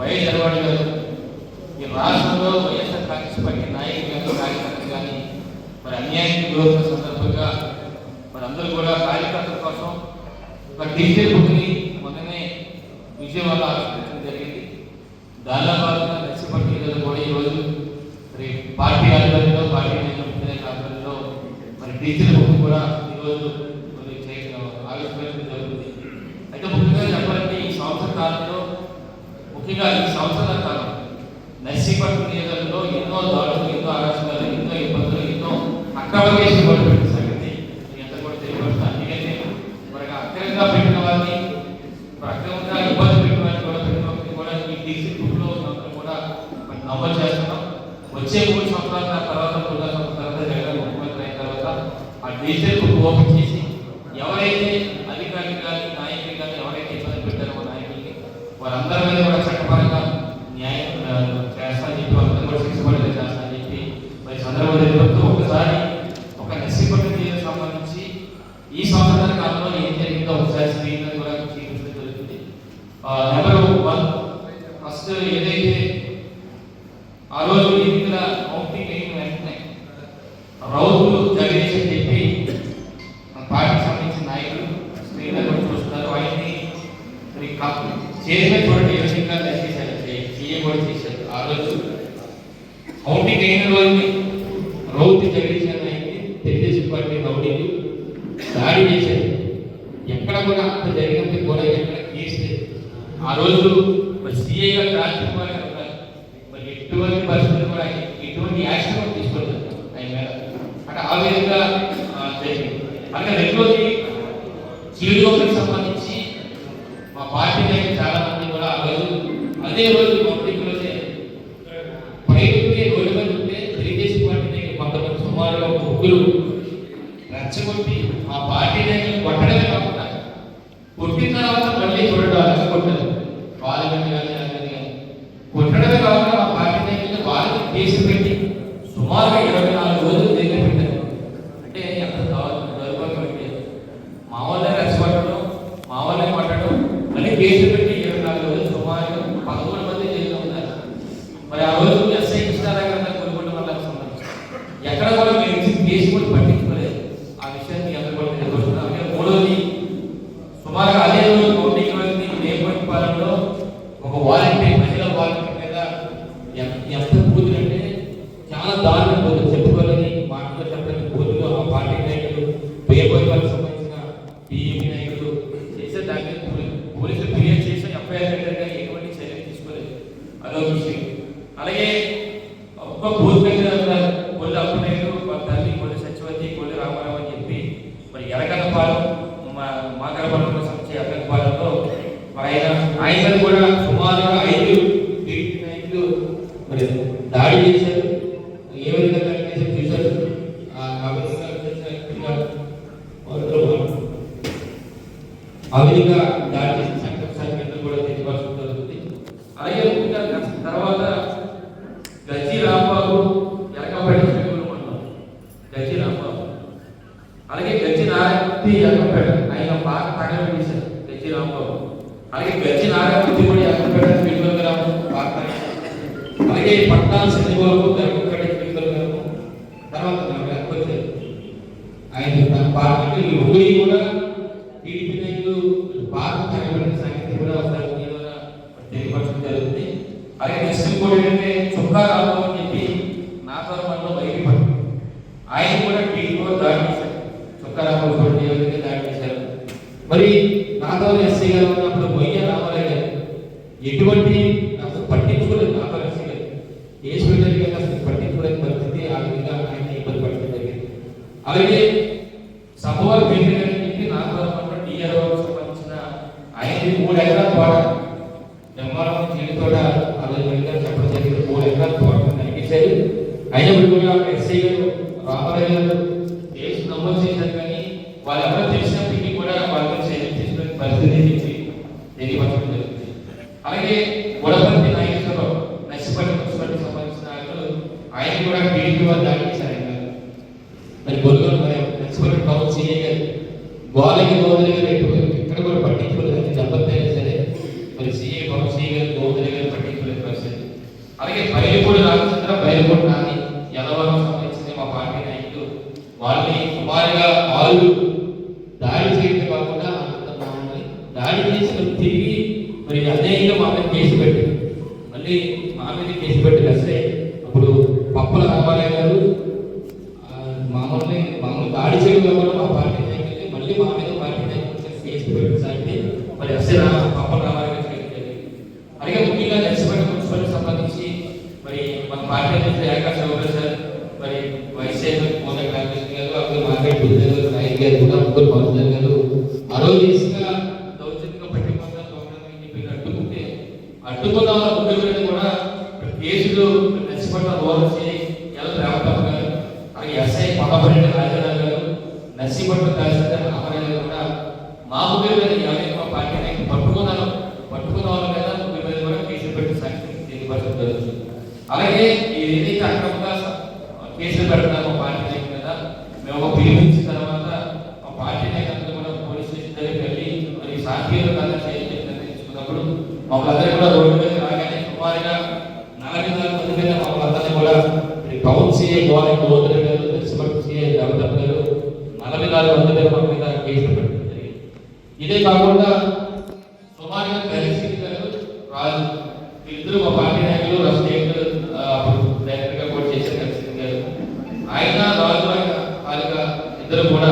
YS అలవాటు గారు ఈ రాష్ట్రంలో వైఎస్ఆర్ కాంగ్రెస్ పార్టీ నాయకులు కానీ కార్యకర్తలు కానీ మరి అన్యాయానికి గురవుతున్న సందర్భంగా మరి అందరూ కూడా కార్యకర్తల కోసం మరి డిజిటల్ బుక్ని మొన్ననే విజయవాడ ఆవిష్కరించడం జరిగింది. దానిలో భాగంగా నర్సిపట్టి కూడా ఈరోజు మరి పార్టీ ఆధ్వర్యంలో పార్టీ నేతల ఆధ్వర్యంలో మరి డీజే బుక్ కూడా ఈరోజు సంవత్సరాల కాలం. నర్సీపట్నం నియోజకంలో ఎన్నో దాడులు ఎన్నో ఆలోచనలు రౌడీ జగదీష్ అని అయింది తెలుగుదేశం పార్టీ రౌడీని దాడి చేశారు. ఎక్కడ కూడా అంత జరిగినట్టు కూడా ఎక్కడ కేసు ఆ రోజు మరి సిఐ గారు రాజ్కుమార్ గారు మరి ఎటువంటి పరిస్థితులు కూడా ఎటువంటి యాక్షన్ కూడా తీసుకోలేదు ఆయన మీద. అంటే ఆ విధంగా జరిగింది. రెండు రోజులు కూర్చోబెట్టి ఆ పార్టీ నేతలు కొట్టడమే కాకుండా కొట్టిన తర్వాత మళ్ళీ చూడడం అలాగే కొట్టదు పార్లమెంట్ కానీ అలాగే కానీ కొట్టడమే కాకుండా ఆ పార్టీ నేతలు వాళ్ళు కేసు పెట్టి సుమారుగా ఇరవై నాలుగు రోజులు ఆయన కూడా సుమారుగా ఐదు ఐదు మరి దాడి చేశారు. అలాగే పట్టాల సచివాలు ధర్మకడి గారు తర్వాత ఆయన తన परिस्थिती प्रतिकूल परिस्थिती आरोग्याला आणि परिस्थिती आहे ഭാഗ്യം ഗോതലുകളായിട്ട് ഇവിടെ ഒരു ഒരു സി എ പ്രൊഫസികൾ ഗോതലുകൾ പർട്ടിക്കുലർ പേഴ്സൺ వేల యాభై ఒక పార్టీ పట్టుకున్నాను పట్టుకున్న వాళ్ళ మీద కూడా కేసులు పెట్టి సంఖ్య తెలియపరచడం జరుగుతుంది. అలాగే ఏదైతే అక్రమంగా కేసులు పెడతారు. ఇద్దరు మా పార్టీ నాయకులు రఫ్తేక్ డైరెక్టర్గా కూడా చేశారు ఆయన రాజు పాలిక ఇద్దరు కూడా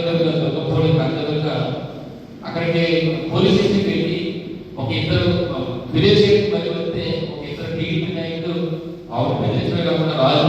దగ్గర దొంగపోడి కళ్ళ దగ్గర అక్కడికి పోలీస్ స్టేషన్కి వెళ్ళి ఒక ఇద్దరు విదేశీ మరి వస్తే ఒక ఇద్దరు టీవీ నాయకులు ఆవిడ బెదిరించడం కాకుండా రాజు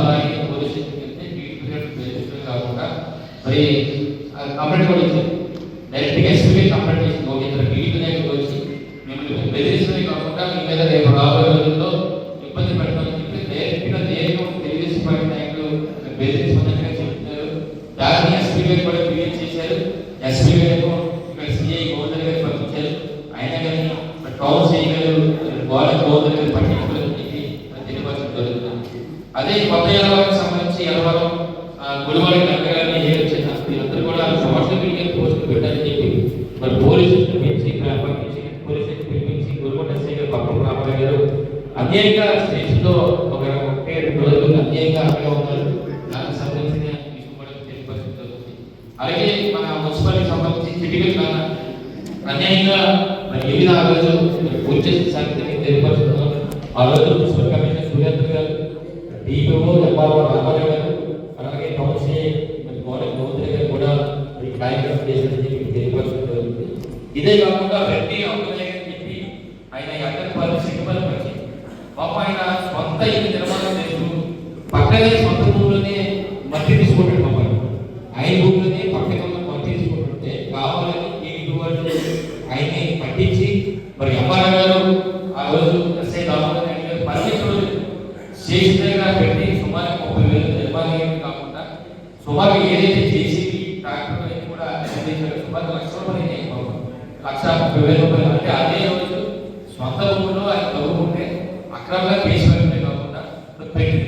उच्च शिक्षा के लिए निर्भर अलग पुस्तक में सूर्य डी बी ओ जब्बार और रामा చేసినగా పెట్టి సుమారు ముప్పై వేల నిర్మాణం కాకుండా సుమారు ఏదైతే చేసి ట్రాక్టర్ అనేది కూడా అందించారు సుమారు లక్ష రూపాయలు లక్ష ముప్పై వేల రూపాయలు. అంటే అదే రోజు సొంత చదువుకుంటే అక్రమంగా కాకుండా పెట్టిన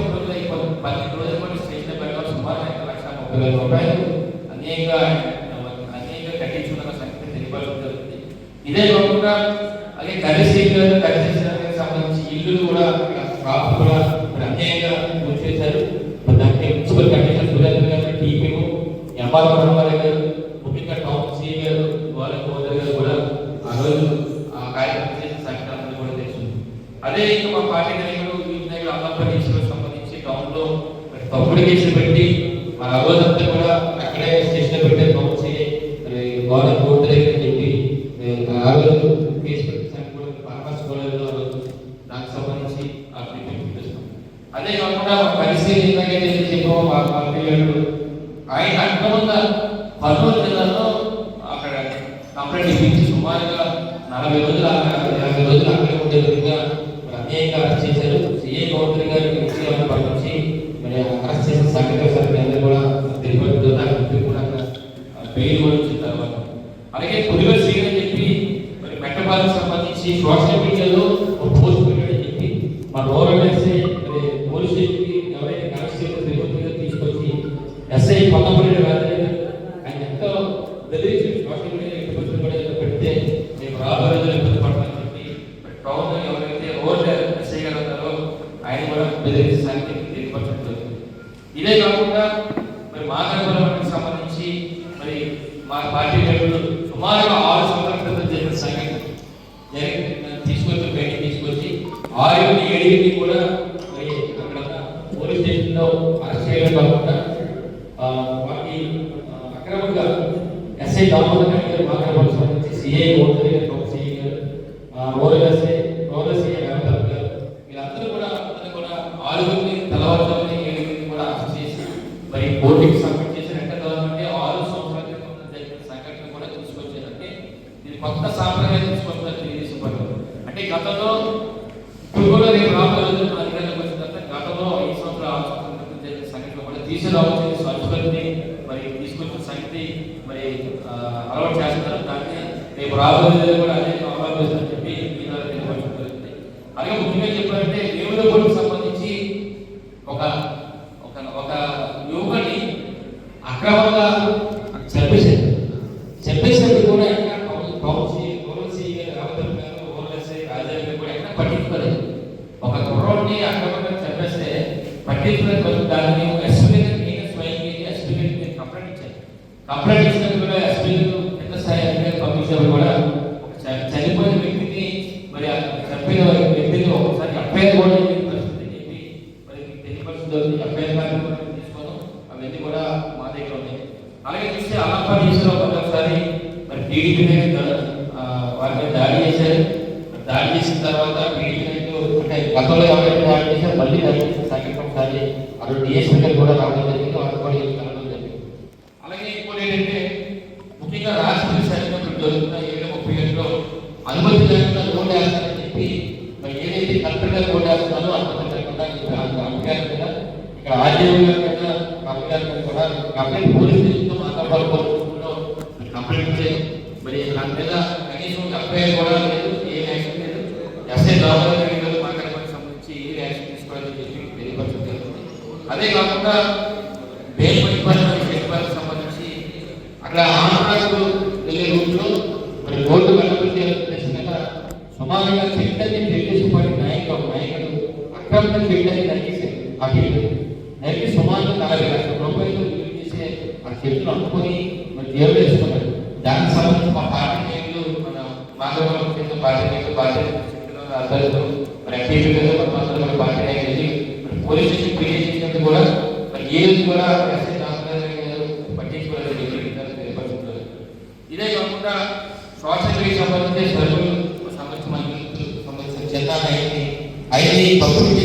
ఒక రోజు అయిపోతుంది పన్నెండు రోజులు కూడా స్టేషన్ పెట్టడం సుమారు లక్ష ముప్పై వేల రూపాయలు. కూడా ప్రత్యేకంగా పూర్తి చేశారు దానికి మున్సిపల్ పిల్లలు ఆయన అంతకుండా కర్నూలు జిల్లాలో అక్కడ కంప్లైంట్ ఇప్పించి సుమారుగా నలభై రోజులు యాభై రోజులు అక్కడే ఉండే విధంగా అన్యాయంగా అరెస్ట్ చేశారు. సిఏ గౌతమి గారు వ్యక్తిగత పరిచి మరి అరెస్ట్ చేసిన సంఘటన సభ్యులందరూ కూడా తిరుపతితో నాకు కూడా బెయిల్ కూడా వచ్చిన తర్వాత. అలాగే పులివర్ శ్రీ అని చెప్పి మరి మెట్టపాలకు సంబంధించి సోషల్ మీడియాలో இதே ஒன்று நோக்கி ஓய்வு ఎఫ్ఐఆర్ కూడా పరిస్థితి చెప్పి మనకి తెలియపరిస్థితి దొరికింది ఎఫ్ఐఆర్ కార్యక్రమం తీసుకోవడం అవన్నీ కూడా దాడి చేశారు. దాడి చేసిన తర్వాత మరి దాని మీద కనీసం సంబంధించి ఏ అదే కాకుండా సంబంధించి అక్కడ ఆంధ్రాకు మరి రోడ్డు కలుపు చేసిన సుమారుగా చెట్లని తెలుగుపాటి నాయకుడు నాయకుడు మన చేతులు అనుకుని మన జేబులు వేసుకున్నాడు దానికి సంబంధించి మా పార్టీలు మన మాధవరం కింద పార్టీలు పార్టీ అందరితో మరి మన అందరూ పార్టీ అనేది మరి కూడా మరి ఏది కూడా ఇదే కాకుండా సోషల్ సంబంధించి సంబంధించిన అయితే పబ్లిక్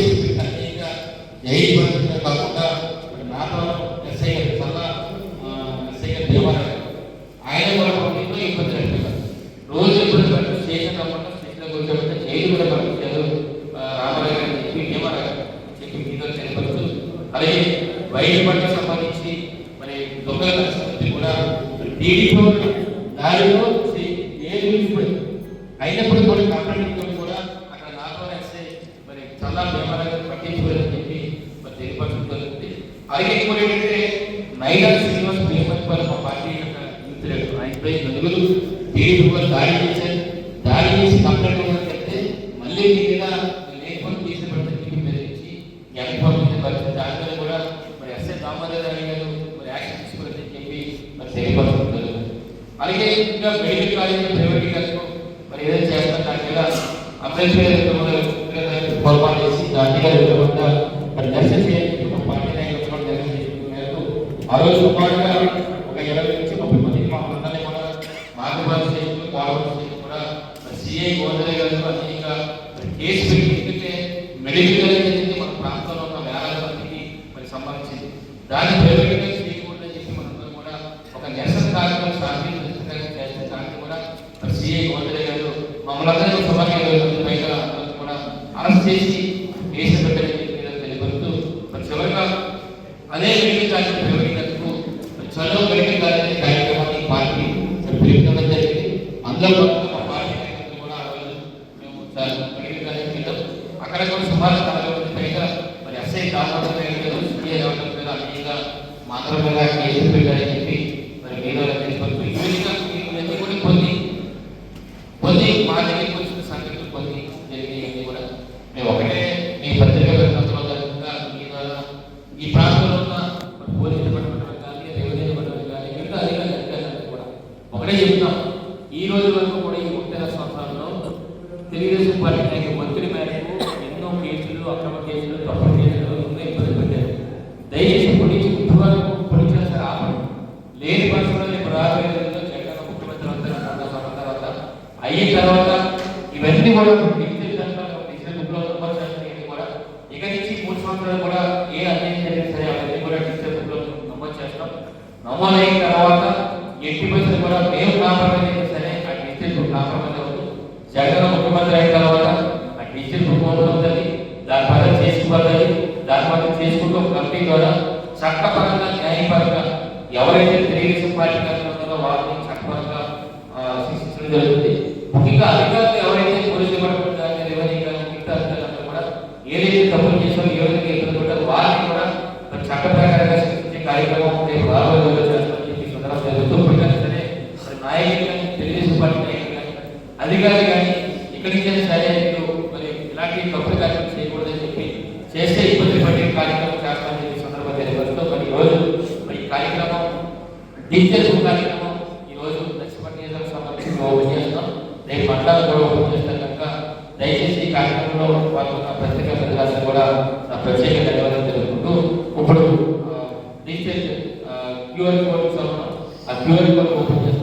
ఆయన కొరకు ఒకరు దాడి చేశారు దాడి చేసి కంప్లైంట్ మళ్ళీ మీద చేసిన పరిస్థితికి పరిస్థితి కూడా మరి ఎస్ఐ దామోదర్ రావు గారు మరి యాక్షన్ తీసుకోవాలని చెప్పి మరి అలాగే ఇంకా మెడికల్ కాలేజీలో ప్రైవేటీకరణకు మరి ఏదైనా చేస్తారు దాని అప్లై చేయలేదు వ్యాధులు కేసు పెట్టి ఎందుకంటే మెడికల్ అనేది మన ప్రాంతంలో ఉన్న వేలాది మందికి మరి సంబంధించింది. దాన్ని ప్రైవేటీకరణ చేయకూడదని చెప్పి మనందరూ కూడా ఒక నిరసన కార్యక్రమం సాధించడానికి చేసిన దానికి కూడా మరి సీఏ గోదరే గారు మమ్మల్ని అందరికీ సభకి పైగా కూడా అరెస్ట్ చేసి అక్కడ కూడా సుమారు నలభై మంది పైగా మరి ఎస్ఐ కాకుండా లేదు సిఐ రావడం మీద అన్నిగా మాత్రం మీద కేసులు పెట్టారని చెప్పి మరి మీరు తెలుసుకోవచ్చు ఈ విధంగా ఇవన్నీ కూడా కొన్ని కొన్ని మా దగ్గరికి వచ్చిన సంఘటనలు కొన్ని జరిగినవి కూడా మేము ఒకటే మీ పత్రిక పెట్టినంతలో జరుగుతుందా మీ ద్వారా ఈ ప్రాంతంలో ఉన్న మరి పోలీస్ డిపార్ట్మెంట్ కానీ రెవెన్యూ డిపార్ట్మెంట్ కానీ మిగతా అధికారులు అధికారులు కూడా ఒకటే చెప్తాం ఈ రోజు వరకు కూడా ఈ ముప్పై సంవత్సరాల్లో తెలుగుదేశం పార్టీ నాయకులు మంత్రి మేరకు ఎన్నో కేసులు అక్రమ కేసులు తప్పుడు కేసులు ఎన్నో ఇబ్బంది పెట్టారు దయచేసి పోలీసు ఇప్పటివరకు పోలీసు చేస్తారు ఆపండి లేని పరిస్థితుల్లో ఇప్పుడు రాబోయే రోజుల్లో జగన్ ముఖ్యమంత్రి అవుతారు రెండు సంవత్సరాల తర్వాత అయిన తర్వాత ఇవన్నీ కూడా డిజిటల్ విధానంలో ఇచ్చిన బుక్లో నమోదు కూడా ఇక నుంచి మూడు సంవత్సరాలు కూడా ఏ అన్యాయం జరిగిన సరే అవన్నీ కూడా డిజిటల్ బుక్లో నమోదు చేస్తాం. నమోదు అయిన తర్వాత ఎట్టి పరిస్థితులు కూడా మేము కాంప్రమైజ్ అయినా సరే ఆ డిజిటల్ బుక్ కాంప్రమైజ్ అవ్వదు. జగన్ ముఖ్యమంత్రి అయిన తర్వాత ఆ డిజిటల్ బుక్ ఓపెన్ అవుతుంది దాని పైన చేసుకోవాలి దాని పైన చేసుకుంటూ కంపెనీ ద్వారా చట్టపరంగా న్యాయపరంగా ఎవరైతే తెలుగుదేశం పార్టీ కార్యక్రమం ఉన్నారో వారిని చట్టపరంగా శిక్షించడం జరుగుతుంది. ముఖ్యంగా అధికారులు ఎవరైతే పోలీస్ డిపార్ట్మెంట్ కానీ రెవెన్యూ కానీ మిగతా అధికారులందరూ కూడా ఏదైతే తప్పులు చేశారో ఏ విధంగా ఇబ్బంది పడ్డారో వారిని కూడా మరి చట్ట ప్రకారంగా శిక్షించే కార్యక్రమం రేపు రాబోయే రోజుల్లో చేస్తామని చెప్పి ఈ సందర్భంగా జరుగుతూ ఇప్పటికైనా సరే మరి నాయకులు కానీ తెలుగుదేశం పార్టీ నాయకులు కానీ అధికారులు కానీ ఇక్కడి నుంచే సరే మీరు మరి ఇలాంటి తప్పుడు కార్యక్రమం చేయకూడదని చెప్పి చేస్తే ఇబ్బంది పడే కార్యక్రమం చేస్తామని చెప్పి ఈ సందర్భంగా తెలియజేస్తూ మరి ఈ రోజు మరి ఈ కార్యక్రమం డిజిటల్ కార్యక్రమం ఈరోజు రోజు దక్షిణ సంబంధించి ఓపెన్ చేస్తాం రేపు మండలాలు కూడా ఓపెన్ చేస్తాం కనుక దయచేసి ఈ కార్యక్రమంలో పాల్గొన్న ప్రత్యేక ప్రజలందరూ కూడా నా ప్రత్యేక ధన్యవాదాలు తెలుపుకుంటూ ఇప్పుడు డిజిటల్ క్యూఆర్ కోడ్ ఆ క్యూఆర్ కోడ్ ఓపెన్ చేస్తాం.